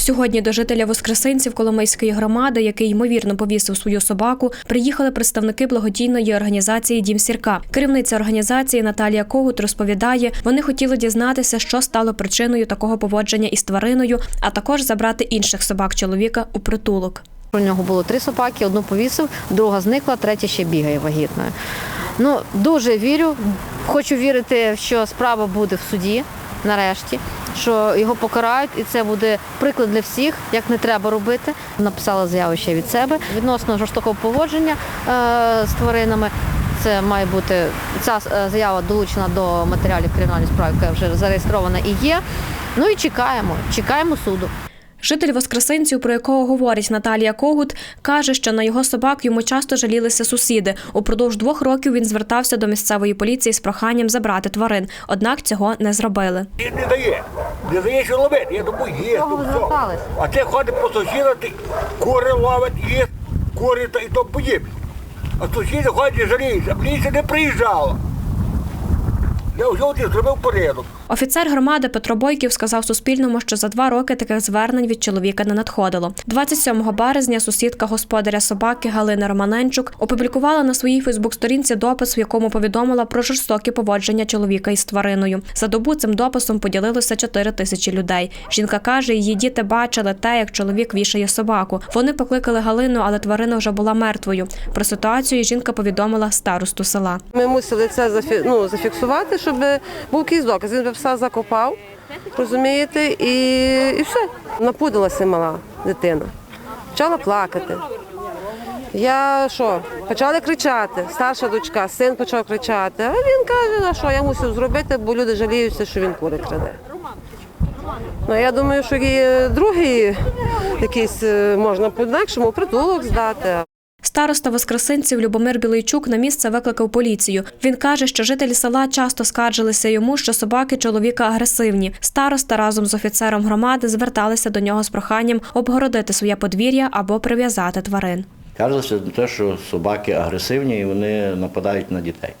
Сьогодні до жителя Воскресинців Коломийської громади, який ймовірно повісив свою собаку, приїхали представники благодійної організації Дім Сірка. Керівниця організації Наталія Когут розповідає, вони хотіли дізнатися, що стало причиною такого поводження із твариною, а також забрати інших собак чоловіка у притулок. У нього було три собаки, одну повісив, друга зникла, третя ще бігає вагітною. Ну, дуже вірю, хочу вірити, що справа буде в суді нарешті, що його покарають, і це буде приклад для всіх, як не треба робити. Написала заяву ще від себе відносно жорстокого поводження е, з тваринами. Це має бути ця е, заява долучена до матеріалів кримінальної справи, яка вже зареєстрована і є. Ну і чекаємо, чекаємо суду. Житель Воскресинців, про якого говорить Наталія Когут, каже, що на його собак йому часто жалілися сусіди. Упродовж двох років він звертався до місцевої поліції з проханням забрати тварин, однак цього не зробили. Він не дає. Не дає, що ловити. Я думаю, є. Все. А це ходить по сусідах, кури ловить, є кури та і то подібне. А сусіди ходять жаліються. Поліція не приїжджала. Я взяв і зробив порядок. Офіцер громади Петро Бойків сказав Суспільному, що за два роки таких звернень від чоловіка не надходило. 27 березня сусідка господаря собаки Галина Романенчук опублікувала на своїй Фейсбук-сторінці допис, в якому повідомила про жорстокі поводження чоловіка із твариною. За добу цим дописом поділилося 4 тисячі людей. Жінка каже, її діти бачили те, як чоловік вішає собаку. Вони покликали Галину, але тварина вже була мертвою. Про ситуацію жінка повідомила старосту села. Ми мусили це зафі- ну, зафіксувати, щоб був якийсь доказ. Він все закопав, розумієте, і, і все. Напудилася мала дитина. Почала плакати. Я що, почали кричати, старша дочка, син почав кричати. А він каже, на що я мусив зробити, бо люди жаліються, що він кури краде. Ну, я думаю, що і другий якийсь е, можна по-інакшому притулок здати. Староста Воскресинців Любомир Білийчук на місце викликав поліцію. Він каже, що жителі села часто скаржилися йому, що собаки чоловіка агресивні. Староста разом з офіцером громади зверталися до нього з проханням обгородити своє подвір'я або прив'язати тварин. Кажеться те, що собаки агресивні і вони нападають на дітей.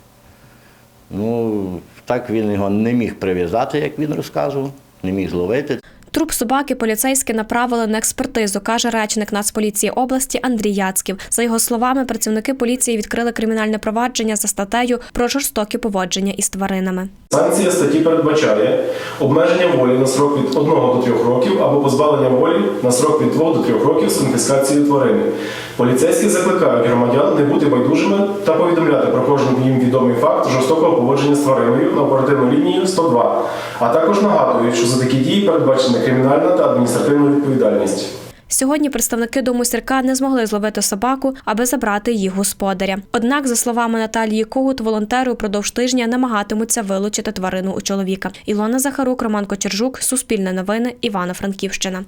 Ну, так він його не міг прив'язати, як він розказував, не міг зловити. Труп собаки поліцейські направили на експертизу, каже речник Нацполіції області Андрій Яцьків. За його словами, працівники поліції відкрили кримінальне провадження за статтею про жорстокі поводження із тваринами. Санкція статті передбачає обмеження волі на срок від 1 до 3 років або позбавлення волі на срок від 2 до 3 років з конфіскацією тварини. Поліцейські закликають громадян не бути байдужими та повідомляти про кожен їм відомий факт жорстокого поводження з твариною на оперативну лінію 102. А також нагадують, що за такі дії передбачена кримінальна та адміністративна відповідальність. Сьогодні представники дому сірка не змогли зловити собаку, аби забрати їх господаря. Однак, за словами Наталії Когут, волонтери упродовж тижня намагатимуться вилучити тварину у чоловіка. Ілона Захарук, Роман Кочержук, Суспільне новини, Івано-Франківщина.